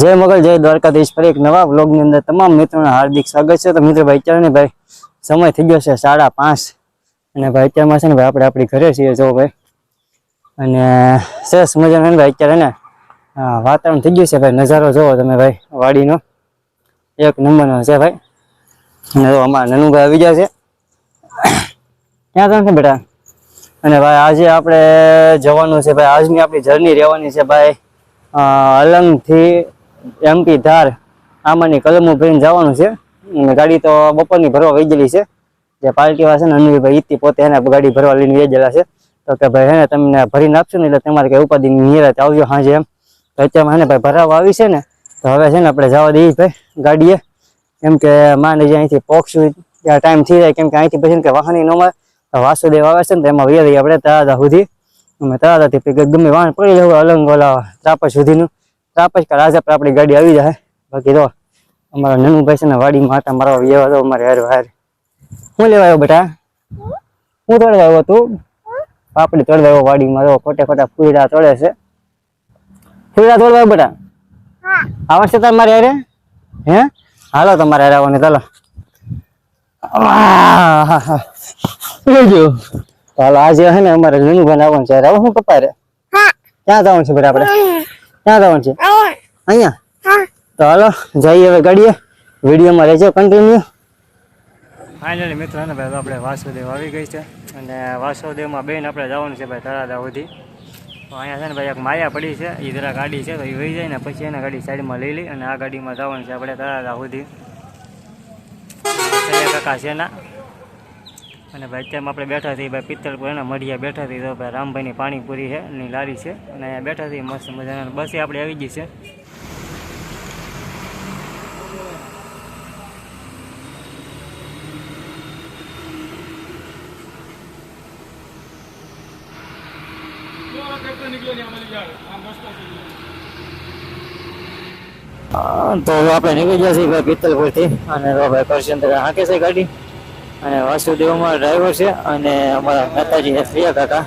જય મગલ, જય દ્વારકાધીશ. ફરી એક નવા બ્લોગની અંદર તમામ મિત્રોને હાર્દિક સ્વાગત છે. તો મિત્રો, ભાઈ, અત્યારે ને ભાઈ, સમય થઈ ગયો છે સાડા પાંચ. અને ભાઈ, અત્યારમાં છે ને ભાઈ, આપણે આપણી ઘરે છીએ, જો ભાઈ. અને સરસ મજા ને ભાઈ, અત્યારે ને વાતાવરણ થઈ ગયું છે ભાઈ. નજારો જોવો તમે ભાઈ, વાડીનો. એક નંબરનો છે ભાઈ. અને જો અમારા નનુભાઈ આવી ગયા છે. ક્યાં તમે બેટા? અને ભાઈ, આજે આપણે જવાનું છે ભાઈ. આજની આપણી જર્ની રહેવાની છે ભાઈ. અલંગથી એમપી ધાર, આમાંની કલમો ભરીને જવાનું છે. અને ગાડી તો બપોરની ભરવા વેચેલી છે. જે પાર્ટી વાળા છે ને અનિલભાઈ ઈતી પોતે એને ગાડી ભરવા લઈને વેચેલા છે. તો કે ભાઈ હેને તમને ભરીને આપશો ને એટલે તમારે કઈ ઉપાધિ નિરાત આવજો, હાજે એમ. તો અત્યારમાં હેને ભાઈ ભરાવા આવી છે ને, તો હવે છે ને આપણે જવા દઈએ ભાઈ ગાડીએ. કેમ કે માને જે અહીંથી પોક્ષું ત્યાં ટાઈમ થઈ જાય, કેમ કે અહીંથી પછી કે વાહન ન મળે. વાસુદેવ આવે છે ને, તો એમાં રહીએ આપણે તળાજા સુધી. અમે તળાજાથી ગમે વાહન પડી જવું, અલંગ ઓલા ત્રાપસ સુધીનું. ત્રાપસ કે રાજા પર આપણી ગાડી આવી જાય. બાકી તો અમારા નનુભાઈ છે ને વાડીમાં માતા મારા વ્યવહાર તો અમારે હાર હાર. શું લેવા આવ્યો બેટા? હું તોડવા આવ્યો તું? પાપડી તોડવા આવ્યો વાડીમાં જો ખોટે ખોટા ફૂલડા તળે છે. ફૂલડા તોડવા આવ્યો બેટા? આવડશે તમારે હારે? હે? હાલો તમારે હારે આવવાની ચાલો. તો હાલો આજે હે ને અમારે નનુભાઈ આવવાનું છે. હવે શું કપાય રે ક્યાં જવાનું છે બેટા આપણે? ક્યાં જવાનું છે? અહીંયા? તો હાલો જઈએ હવે ગાડીએ વિડીયોમાં રહેજો કન્ટિન્યુ ફાઇનલી મિત્રો ને ભાઈ આપણે વાસુદેવ આવી ગઈ છે. અને વાસુદેવમાં બેન આપણે જવાનું છે ભાઈ તળાદા સુધી. તો અહીંયા છે ને ભાઈ એક માયા પડી છે એ જરા ગાડી છે તો એ વહી જાય ને પછી એને ગાડી સાઈડમાં લઈ લઈ અને આ ગાડીમાં જવાનું છે આપણે તળાદા સુધી. કાકા છે ના અને ભાઈ અત્યારમાં આપણે બેઠા છીએ ભાઈ પિત્તળપુર એના મઢિયા બેઠા છીએ. તો ભાઈ રામભાઈની પાણીપુરી છે એની લારી છે. અને અહીંયા બેઠા છીએ મસ્ત મજાના. બસ આપણે આવી ગઈ છે. હા, તો હવે આપણે નીકળી ગયા છીએ ભાઈ પિત્તલપુરથી અને તો ભાઈ કરશન હાંકે છે ગાડી? અને વાસુદેવમાં ડ્રાઈવર છે અને અમારા નેતાજી પ્રિયા કાકા.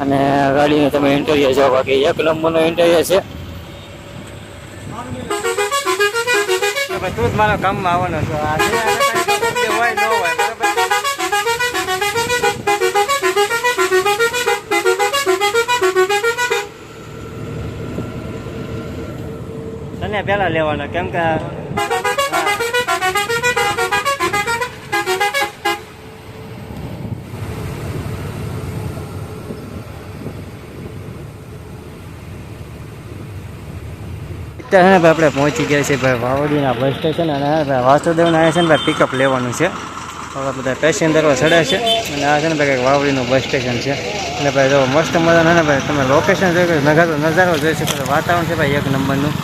અને ગાડીનું તમે ઇન્ટરવ્યુ જવા બાકી એક નંબરનો ઇન્ટરવ્યુ છે. મારા કામમાં આવવાનો છો. હોય ન હોય પેલા લેવાનો, કેમ કે અત્યારે ને ભાઈ આપણે પહોંચી ગયા છીએ ભાઈ વાવડીના બસ સ્ટેશન અને ભાઈ વાસુદેવને આવ્યા છે ને ભાઈ પિકઅપ લેવાનું છે. હવે બધા પેસેન્જરો ચડ્યા છે અને આ છે ને ભાઈ વાવડીનું બસ સ્ટેશન છે. એટલે ભાઈ જો મસ્ત મજાનું ને ભાઈ તમે લોકેશન જોઈ નજારો નજારો જોઈ શકો છો. વાતાવરણ છે ભાઈ એક નંબરનું.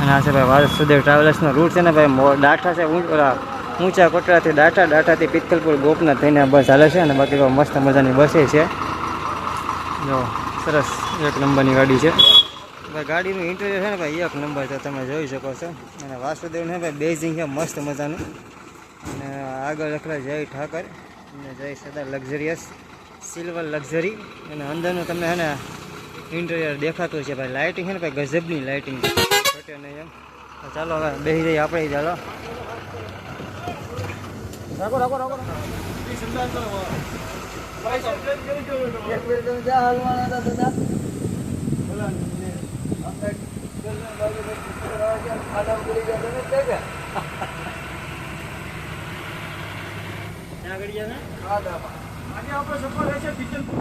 અને આ છે ભાઈ વાસુદેવ ટ્રાવેલર્સનો રૂટ છે ને ભાઈ ડાઠા છે, ઊંચ, ઓલા ઊંચા કોટડાથી ડાટા ડાટાથી પિત્તલપુર ગોપના થઈને બસ હાલે છે અને બાકી મસ્ત મજાની બસે છે. જો, સરસ એક નંબરની ગાડી છે. ભાઈ ગાડીનું ઇન્ટિરિયર છે ને ભાઈ એક નંબર છે તમે જોઈ શકો છો. અને વાસુદેવ ને ભાઈ બેઝિંગ છે મસ્ત મજાનું. અને આગળ લખેલા જય ઠાકર. અને જય સદા લક્ઝરિયસ સિલ્વર લક્ઝરી. અને અંદરનું તમને છે ને ઇન્ટરિયર દેખાતું છે ભાઈ. લાઇટિંગ છે ને ભાઈ ગજબની લાઇટિંગ ઘટે નહીં એમ. ચાલો હવે બેસી જઈએ આપણે ચાલો. રાખો રાખો રાખો. આજે આપણે સફર રહેશે પિત્તલપુર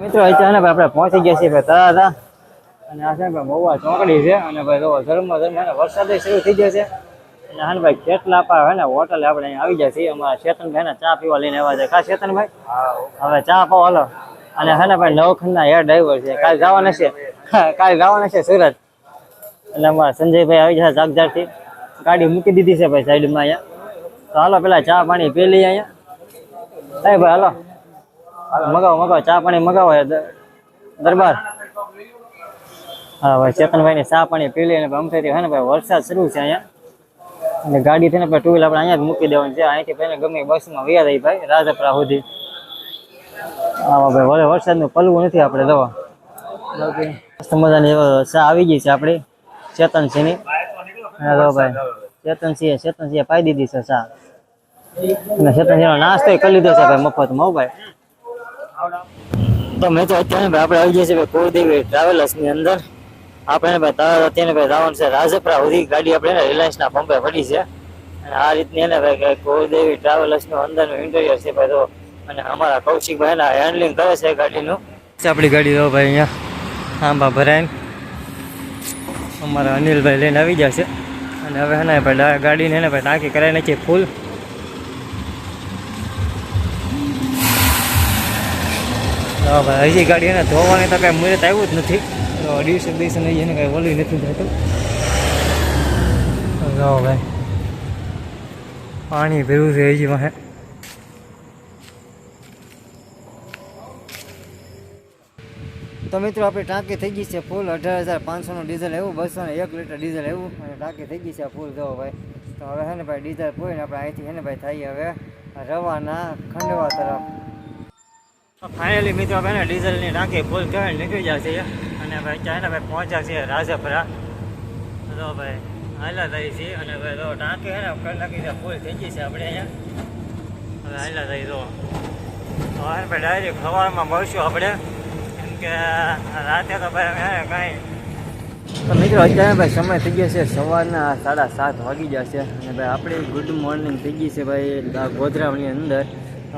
મિત્રો ભાઈ આપણે પહોંચી ગયા છીએ ભાઈ હતા અને આ છે મહુવા ચોકડી છે. અને ભાઈ ધર્મ અને વરસાદ શરૂ થઈ ગયો છે. અને હા ને ભાઈ કેટલા પા હે ને હોટલ આપણે અહીંયા આવી જાય છીએ. અમારા ચેતનભાઈ ને, ચા પીવા લઈને આવ્યા છે. ખા ચેતનભાઈ હવે ચા પાવ હાલો. અને હે ને ભાઈ, નવખંડના હેર ડ્રાઈવર છે. કાલ જવાના છે. કાલ જવાના છે સુરત. એટલે અમારા સંજયભાઈ આવી જશે જાગજારથી ગાડી મૂકી દીધી છે ભાઈ સાઈડમાં અહીંયા. તો હાલો, પેલા ચા પાણી પી લઈએ અહીંયા. સાહેબ ભાઈ, હાલો. મગાવો મગાવો. ચા પાણી મગાવો દરબાર. હા, ભાઈ ચેતનભાઈ ની ચા પાણી પી લઈએ અમથેથી હે ને ભાઈ, વરસાદ શરૂ છે અહીંયા. અને ગાડી થઈને ટુ વ્હીલ આપણે અહીંયા જ મૂકી દેવાની છે. અહીંથી પહેલા ગમે એ બસમાં વ્યા રહી ભાઈ, રાજપરા સુધી. આવા ભાઈ, વળે વરસાદનું પલવું નથી આપણે દવા બાકી મસ્ત મજાની એવો ચા આવી ગઈ છે આપણી, ચેતનસિંહની. અને તો ભાઈ, ચેતનસિંહે ચેતનસિંહે પાઈ દીધી છે ચા. અને ચેતનસિંહનો નાસ્તો કરી લીધો છે ભાઈ મફતમાં, હો ભાઈ. તો મેં તો અત્યારે ભાઈ આપણે આવી ગયા છે ભાઈ કુળદેવી ટ્રાવેલર્સની અંદર. આપણે ભાઈ અત્યારે ભાઈ રાવણ છે, રાજપરા સુધી ગાડી આપણે રિલાયન્સના પંપે પડી છે. અને આ રીતની એને ભાઈ કે કુળદેવી ટ્રાવેલર્સનું અંદરનું ઇન્ટિરિયર છે ભાઈ તો અને અમારા કૌશિકભાઈ એના હેન્ડલિંગ કરે છે ગાડીનું. આપણી ગાડી તો ભાઈ અહીંયા આંબા ભરાઈને અમારા અનિલભાઈ લઈને આવી જશે અને હવે એને ભાઈ ગાડીને એને ભાઈ ટાંકી કરાવી નાખીએ ફૂલ હા ભાઈ, હજી ગાડી એને ધોવાની તો કાંઈ મુહૂર્ત આવ્યું જ નથી. તો દિવસે દિવસે નહીં એને કાંઈ ઓલું નથી થતું. જો ભાઈ. પાણી ભેરું છે હજી વાહે તો મિત્રો, આપણે ટાંકી થઈ ગઈ છે ફૂલ. અઢાર હજાર પાંચસોનું ડીઝલ એવું બસો ને એક લીટર ડીઝલ એવું અને ટાંકી થઈ ગઈ છે ફૂલ જવો ભાઈ. તો હવે હે ને ભાઈ, ડીઝલ પૂરીને આપણે અહીંથી છે ને ભાઈ થઈએ હવે રવાના ખંડવા તરફ. ફાઇનલી મિત્રો, આપણે ને ડીઝલની ટાંકી ફૂલ કહેવાય નીકળી જશે અને ભાઈ ચાઇના ભાઈ પહોંચ્યા છે રાજપરા. તો ભાઈ હાલા થઈ છે અને ભાઈ તો ટાંકી હે ને કલાકી છે ફૂલ થઈ ગઈ છે આપણે અહીંયા. હવે હાલા થઈ તો હવે ભાઈ ડાયરેક્ટ સવારમાં મળશું આપણે. કેમ કે રાતે તો ભાઈ અમે કાંઈ તો મિત્રો અત્યારે ભાઈ સમય થઈ ગયો છે સવારના સાડા સાત વાગી જશે અને ભાઈ આપણી ગુડ મોર્નિંગ થઈ ગઈ છે ભાઈ ગોધરાની અંદર.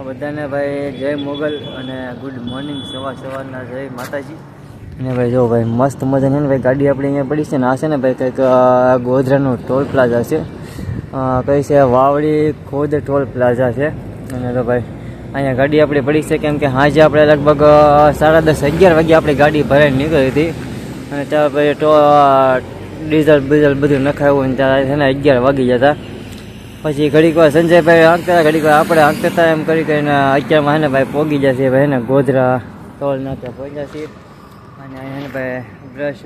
બધાને ભાઈ જય મોગલ અને ગુડ મોર્નિંગ સવાર સવારના જય માતાજી. અને ભાઈ જો ભાઈ મસ્ત મજાની ને ભાઈ ગાડી આપણી અહીંયા પડી છે ને આ છે ને ભાઈ કંઈક ગોધરાનું ટોલ પ્લાઝા છે. કઈ છે, વાવડી ખોદ ટોલ પ્લાઝા છે. અને તો ભાઈ અહીંયા ગાડી આપણી પડી છે કેમ કે હાજે આપણે લગભગ સાડા દસ અગિયાર વાગે આપણી ગાડી ભરાઈને નીકળી હતી. અને ત્યાં પછી ટો ડીઝલ બીઝલ બધું નખાયું ને ત્યાં છે ને અગિયાર વાગી જતા પછી ઘડીક વાર સંજયભાઈ હાંકતા હતા, ઘડીક વાર આપણે હાંકતા હતા, એમ કરી કરીને અત્યારમાં હે ને ભાઈ પોગી જશે ભાઈ ને ગોધરા ટોલ નાખ્યા પહોંચ્યા છીએ. અને અહીંયા ને ભાઈ બ્રશ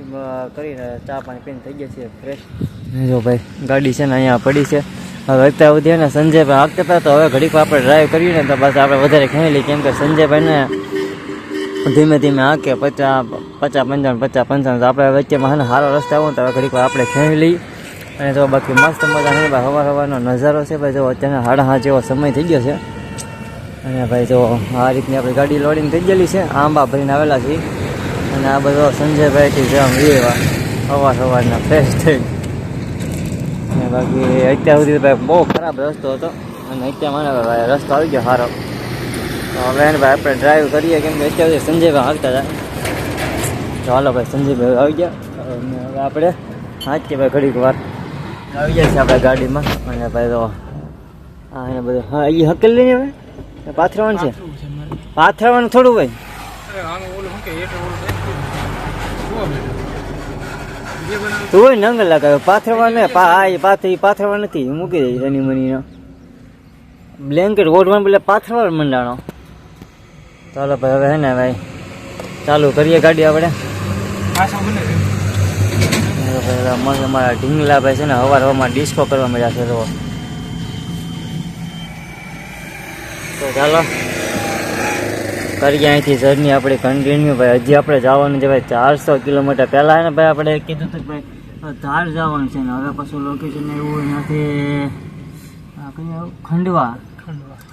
કરીને ચા પાણી પીને થઈ ગયા છે ફ્રેશ જો ભાઈ, ગાડી છે ને અહીંયા પડી છે. હવે અત્યારે સુધી ને સંજયભાઈ હતા, તો હવે ઘડીક આપણે ડ્રાઈવ કરીએ ને તો બસ આપણે વધારે ખેંચી લઈએ. કેમ કે સંજયભાઈને ધીમે ધીમે હાકે, પચાસ પચાસ પંચાવન પચાસ પંચાવન. તો આપણે વચ્ચેમાં ને સારો રસ્તો આવો તો હવે ઘડીક આપણે ખેંચી લઈએ. અને તો બાકી મસ્ત મજા નહીં ભાઈ હવાર હવારનો નજારો છે ભાઈ, જો અત્યારે સાડા હા જેવો સમય થઈ ગયો છે. અને ભાઈ, જો આ રીતની આપણી ગાડી લોડિંગ થઈ ગયેલી છે. આંબા ભરીને આવેલા છે અને આ બધો સંજયભાઈથી જેમ એવા હવાર સવારના ફ્રેશ થઈ. અને બાકી અત્યાર સુધી ભાઈ બહુ ખરાબ રસ્તો હતો. અને અત્યારે મને ભાઈ રસ્તો આવી ગયો સારો. તો હવે એને ભાઈ આપણે ડ્રાઈવ કરીએ કેમ કે અત્યાર સુધી સંજયભાઈ હાલતા હતા. તો હાલો ભાઈ સંજયભાઈ આવી ગયા. અને હવે આપણે હાંચીએ ભાઈ ઘડીક વાર. આવી જાય છે આપણે ગાડીમાં. અને ભાઈ તો હા એને બધું હા એ હકેલ લઈને હવે પાથરવાનું છે? પાથરવાનું થોડું ભાઈ તું હોય નંગ લગાવ્યો પાથરવા ને આ એ પાથ પાથરવા નથી. મૂકી દઈશ એની મનીનો. બ્લેન્કેટ ઓઢવાનું પેલા પાથરવા મંડાણો. ચાલો ભાઈ, હવે હે ને ભાઈ, ચાલુ કરીએ ગાડી આપણે. મને મારા ઢીંગલા ભાઈ છે ને, હવાર હવામાં ડિસ્કો કરવા મળ્યા છે તો ચાલો. કરીએ અહીંથી જર્ની આપણી કન્ટિન્યુ ભાઈ. હજી આપણે જવાનું છે ભાઈ ચારસો કિલોમીટર. પહેલાં ને ભાઈ આપણે કીધું હતું ભાઈ ધાર જવાનું છે ને. હવે પાછું લોકેશન એવું નથી? ખંડવા.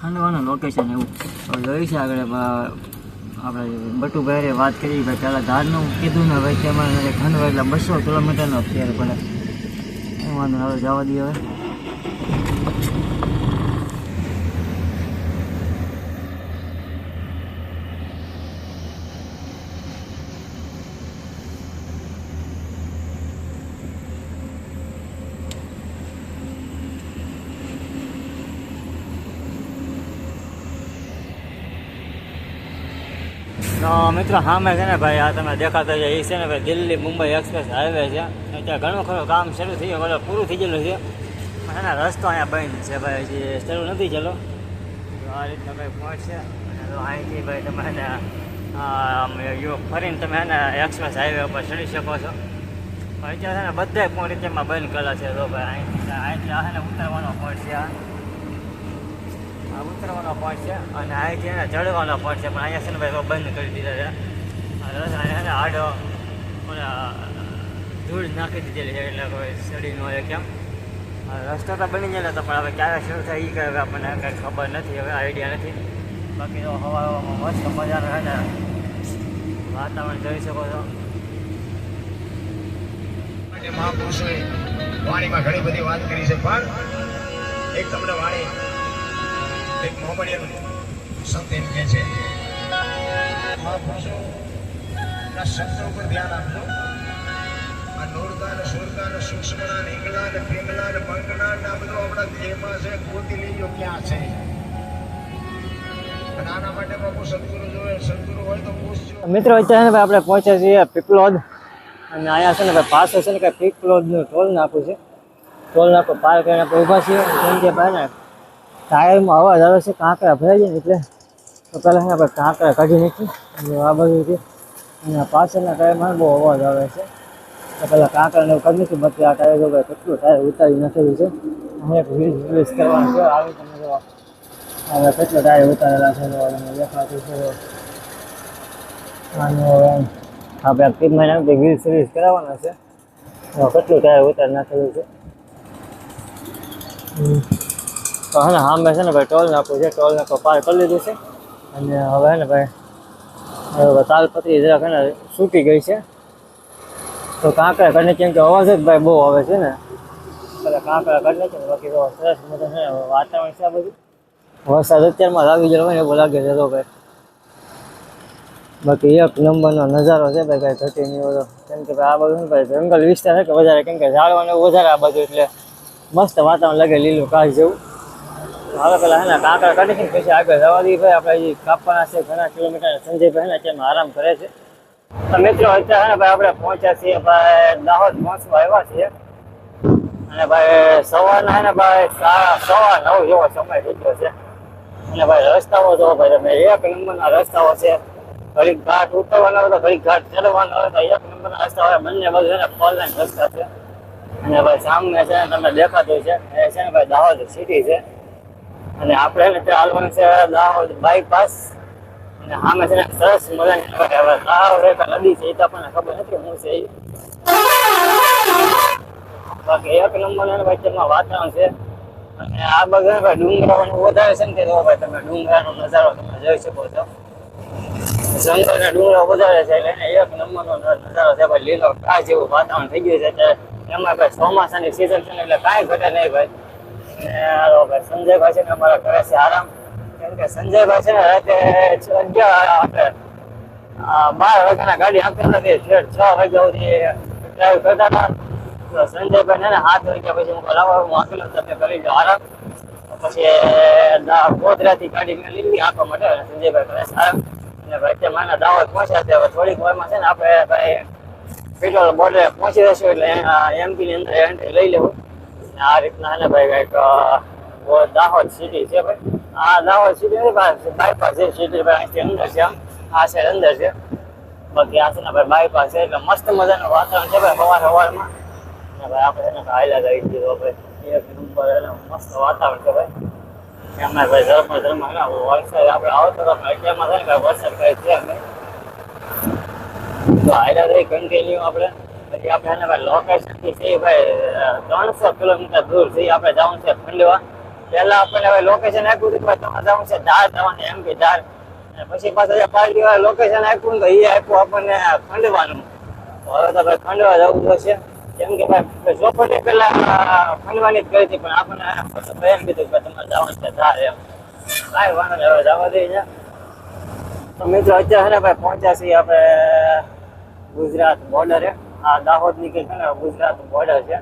ખંડવાનું લોકેશન એવું. હવે જોઈ છે આગળ આપણે બટુભાઈ વાત કરી ભાઈ પહેલાં ધારનું કીધું ને ભાઈ તેમાં ખંડવા એટલે બસો કિલોમીટરનો ફેર પડે. વાંધો હવે જવા દઈએ હવે. મિત્રો સામે છે ને ભાઈ, આ તમે દેખાતા છે એ છે ને ભાઈ દિલ્હી મુંબઈ એક્સપ્રેસ હાઈવે છે. ત્યાં ઘણું ખરું કામ શરૂ થઈ ગયું પૂરું થઈ ગયેલું છે. પણ એના રસ્તો અહીંયા બંધ છે ભાઈ, હજી શરૂ નથી ચલો આ રીતના ભાઈ પહોંચશે અહીંથી ભાઈ તમે એને ફરીને તમે એને એક્સપ્રેસ હાઈવે ઉપર ચડી શકો છો. અત્યારે છે ને બધા પોઈન્ટ તેમાં બંધ કરેલા છે. તો ભાઈ, અહીંથી અહીંથી આને છે પોઈન્ટ છે. આ ઉતરવાનો પોઈન્ટ છે અને અહીંથી એને ચડવાનો પોઈન્ટ છે, પણ અહીંયા છે ને ભાઈ બંધ કરી દીધા છે. અને છે ને આડો ધૂળ નાખી દીધેલી છે, એટલે કોઈ સડી ન હોય કેમ. આ રસ્તો તો બની ગયેલો હતો, પણ હવે ક્યારે શરૂ થાય એ કંઈ હવે આપણને કંઈ ખબર નથી, હવે આઈડિયા નથી. બાકી તો હવા મસ્ત મજાનો છે ને વાતાવરણ જોઈ શકો છો. મહાપુરુષોએ વાણીમાં ઘણી બધી વાત કરી છે, પણ એક તમને વાણી એક મોહમ્મદિયન સંત એમ કહે છે. મહાપુરુષોના શબ્દો ઉપર ધ્યાન આપજો. આ નોરતા ને સુરતા ને સૂક્ષ્મના ને ઈંગલા ને પિંગલા ને બંગના ને આ બધું આપણા દેહમાં છે, ગોતી લેજો ક્યાં છે. મિત્રો આપણે પહોંચ્યા છીએ પીપલોદ. અને અહીંયા છે ને ભાઈ પાછળ છે ને કંઈ પીપલોદનું ટોલ નાખું છે. ટોલ નાખો, પાર કરીને આપણે ઊભા છીએ. કેમ કે ભાઈ ને ટાયરમાં અવાજ આવે છે, કાંકરા ભરાઈ જાય એટલે તો પહેલાં આપણે કાંકરા કાઢી નાખી અને આ બાજુથી અને પાછળના ટાયરમાં બહુ અવાજ આવે છે. તો પહેલાં કાંકરાને એવું કરી નાખ્યું બાકી આ ટાયર જો કેટલું ટાયર ઉતારી નાખેલું છે. અહીં એક વીજ રીલ્સ કરવાનું છે. આવી તમે જો હવે કેટલો ટાયર ઉતારેલા છે દેખાતું છે, જો. આપણે એક મહિના વીજ સર્વિસ કરાવવાના છે. કેટલું ટાયર ઉતાર નાખેલું છે. તો હા ને સામે છે ને ભાઈ ટોલ નાખવું છે, ટોલ નાખો, પાર કરી લીધું છે. અને હવે ને ભાઈ તાલપત્રી જરાક હે ને સૂકી ગઈ છે. તો કાંકરા કરીને કેમ કે અવાજ જ ભાઈ બહુ આવે છે ને. પેલા કાંકરા કરીને છે ને બાકી તો સરસ મજા છે વાતાવરણ છે બધું. વરસાદ અત્યારમાં લાગી ગયેલો હોય ને એવું લાગે છે તો ભાઈ. બાકી એક નંબરનો નજારો છે ભાઈ કાંઈ ઘટી નહીં બધો કેમ કે આ બાજુ ભાઈ જંગલ વિસ્તાર છે કે વધારે, કેમ કે ઝાડવાનું વધારે આ બાજુ એટલે મસ્ત વાતાવરણ લાગે લીલું કાચ જેવું. હવે પેલા હે ને કાંકરા કાઢી છે પછી આગળ જવા દઈએ ભાઈ. આપણે હજી કાપવાના છે, ઘણા કિલોમીટર. સંજયભાઈ ને અત્યારમાં આરામ કરે છે. તો મિત્રો, અત્યારે હે ભાઈ આપણે પહોંચ્યા છીએ ભાઈ દાહોદ પહોંચવા આવ્યા છીએ. અને ભાઈ સવારના હે ને ભાઈ સવા નવ જેવો સમય થયો છે. અને ભાઈ રસ્તાઓ જો ભાઈ, તમે એક નંબરના રસ્તાઓ છે. ઘડીક ઘાટ ઉતરવાનો હોય તો ઘડીક ઘાટ ચડવાનો હોય તો એક નંબરના રસ્તા હોય. બંને બાજુ છે ને ફોરલાઈન રસ્તા છે. અને ભાઈ સામને છે ને તમને દેખાતું છે. એ છે ને ભાઈ દાહોદ સિટી છે. અને આપણે ને ત્યાં હાલવાનું છે દાહોદ બાયપાસ અને સામે છે સરસ મજાની હવે દાહોદ નદી છે, એ તો આપણને ખબર નથી શું છે. બાકી એક નંબર વચ્ચેમાં વાતાવરણ છે. અને આ બધા ભાઈ ડુંગરાવાનું વધારે છે ને ભાઈ તમે ડુંગરાનો નજારો તમે જોઈ શકો છો. જંગલના ડુંગરા વધારે છે એટલે એક નંબરનો નજારો છે. ભાઈ લીલો કા જેવું વાતાવરણ થઈ ગયું છે એમાં ભાઈ ચોમાસાની સિઝન છે એટલે કાંઈ ઘટે નહીં ભાઈ અને ભાઈ. સંજયભાઈ છે ને અમારા કરે છે. આરામ. કેમ કે સંજયભાઈ છે ને રાતે અગિયાર આપણે બાર વાગ્યાના ગાડી આપતા નથી છ વાગ્યા સુધી ડ્રાઈવ કરતા હતા. સંજયભાઈ ને સાત વાગ્યા પછી હું લાવો હું આપેલો તમે કરી લો આરામ. પછી, દા- ગોધરાથી ગાડી મેં લીધી આપવા માટે. સંજયભાઈ કરે છે. આરામ. અને ભાઈ તે માના દાવત પહોંચ્યા છે. થોડીક વારમાં છે ને આપણે ભાઈ, પેટ્રોલ બોર્ડરે પહોંચી જશું એટલે એમપી ની અંદર એન્ટ્રી લઈ લેવું. આ રીતના ને ભાઈ, કંઈક દાહોદ સિટી છે ભાઈ. આ દાહોદ સિટી બાયપાસ છે સિટી ભાઈ અંદર છે. આ સાઈડ અંદર છે. બાકી આ છે ને ભાઈ બાયપાસ છે, એટલે મસ્ત મજાનું વાતાવરણ છે ભાઈ સવાર સવારમાં. ને ભાઈ આપણે એને હાયલા ગઈ દીધો ભાઈ. એક નંબર એટલે મસ્ત વાતાવરણ છે ભાઈ. એમાં ભાઈ, ધર્મ ધર્મ વરસાદ આપણે આવતો હતો અત્યારમાં છે ને ભાઈ વરસાદ કઈ છે તો હાયલા રહી કન્ટિન્યુ આપણે. પછી આપણે એને ભાઈ લોકેશનથી છે ભાઈ ત્રણસો કિલોમીટર દૂર છે આપણે જવું છે ખંડવા. પહેલા આપણને હવે લોકેશન આપ્યું હતું ભાઈ તમારે જવું છે ધાર, જવાનું એમ કે ધાર. પછી પાછા પાર્ટી વાળા લોકેશન આપ્યું તો એ આપ્યું આપણને ખંડવાનું. હવે તો ભાઈ ખંડવા જવું જોશે કેમ કે ભાઈ ચોપટી પેલા ખંડવાની જ કરી હતી, પણ આપણને એમ કીધું કે તમારે જવાનું છે ધાર એમ. કાંઈ વાંધો નહીં, હવે જવા દઈ છે તો મિત્રો, અત્યારે છે ભાઈ પહોંચ્યા છીએ આપણે ગુજરાત બોર્ડરે આ દાહોદની કે છે ને, ગુજરાત બોર્ડર છે.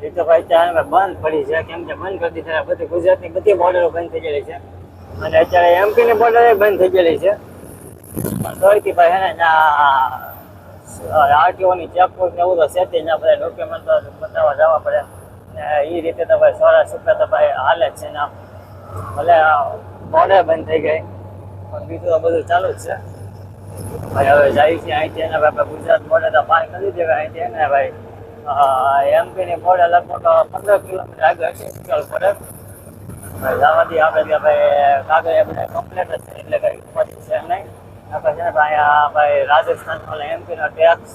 એ તો ભાઈ હવે બંધ પડી છે. કેમ કે બંધ કરી દીધા. બધી ગુજરાતની બધી બોર્ડરો બંધ થઈ ગયેલી છે. અને અત્યારે એમપી ની બોર્ડર બંધ થઈ ગયેલી છે. તોયથી ભાઈ હે ને આરટીઓ ની ચેકપોસ્ટ ને એવું તો છે ત્યાં બધા ડોક્યુમેન્ટ બતાવવા જવા પડે. ને એ રીતે તો ભાઈ સોળા સુપે તો ભાઈ હાલે જ છે ને ભલે બોર્ડર બંધ થઈ ગઈ. પણ બીજું તો બધું ચાલુ જ છે. ભાઈ, હવે જાય છે અહીંથી એને ભાઈ ગુજરાત બોર્ડર તો પાર કરી દેવાય, અહીંથી એને ભાઈ એમપી ની બોર્ડર લગભગ પંદર કિલોમીટર આગળ છે વિશાલ બોર્ડર જવાથી આપણે ત્યાં ભાઈ કાગળ બધા કમ્પ્લીટ જ છે, એટલે કઈ ઉપાધિ છે નહીં. આપણે છે ને ભાઈ અહીંયા ભાઈ રાજસ્થાન વાળા એમપી નો ટેક્સ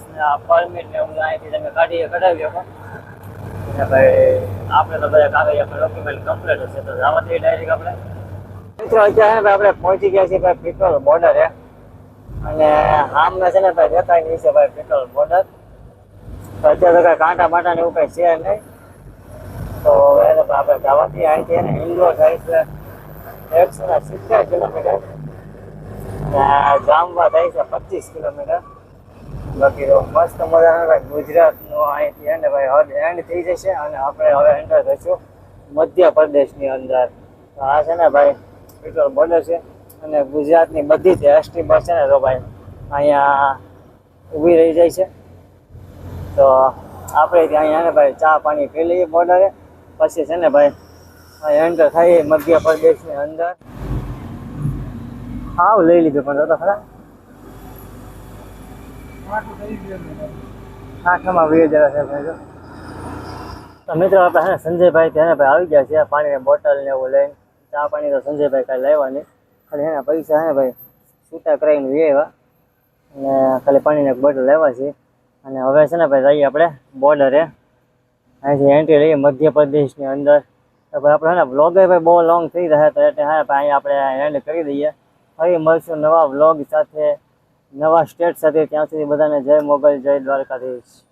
પરમિટ ને એવું અહીંથી તમે કાઢી કઢાવી શકો અને ભાઈ, આપણે તો બધા કાગળ ડોક્યુમેન્ટ કમ્પ્લીટ છે, તો જવાથી ડાયરેક્ટ આપણે. મિત્રો, અત્યારે છે ને ભાઈ, આપણે પહોંચી ગયા છીએ ભાઈ પેટ્રોલ બોર્ડરે અને આમને છે ને ભાઈ જતા નહીં છે ભાઈ પેટ્રોલ બોર્ડર અત્યારે તો કાંઈ કાંટા બાટા ને એવું કઈ છે નહીં. તો એને આપણે જવાથી અહીંથી એને ઇન્ડોર થાય છે એકસો ને સિત્તેર કિલોમીટર. જામવા થાય છે પચીસ કિલોમીટર. બાકી તો મસ્ત મજાનો ભાઈ ગુજરાતનો અહીંથી એને ભાઈ હદ એન્ડ થઈ જશે અને આપણે હવે એન્ટર થઈશું મધ્યપ્રદેશની અંદર. આ છે ને ભાઈ પેટ્રોલ બોર્ડર છે. અને ગુજરાતની બધી જ એસટી બસ છે ને તો ભાઈ, અહીંયા ઊભી રહી જાય છે. તો આપણે ત્યાં અહીંયા ને ભાઈ ચા પાણી પી લઈએ બોર્ડરે. પછી છે ને ભાઈ એન્ટર થઈએ મધ્ય પ્રદેશની અંદર. આવ લઈ લીધું પણ તો ખરા. આઠમાં વીર જરા છે ભાઈ તો મિત્રો આપણે સંજયભાઈ ત્યાં ભાઈ આવી ગયા છે પાણીની બોટલ ને એવું લઈને. ચા પાણી તો સંજયભાઈ કાંઈ લેવાની. ખાલી એના પૈસા હે ભાઈ, છૂટા કરાવીને વેવા અને ખાલી પાણીની બોટલ લેવા છે. અને હવે છે ને ભાઈ, જઈએ આપણે બોર્ડરે અહીંથી એન્ટ્રી લઈએ મધ્યપ્રદેશની અંદર. તો ભાઈ, આપણે ને બ્લોગ ભાઈ બહુ લોંગ થઈ રહ્યા તો એટલે હા, ભાઈ, અહીંયા આપણે એન્ડ કરી દઈએ. ફરી મળશું નવા વ્લોગ સાથે, નવા સ્ટેટ સાથે. ત્યાં સુધી બધાને જય મોગલ, જય દ્વારકાધીશ.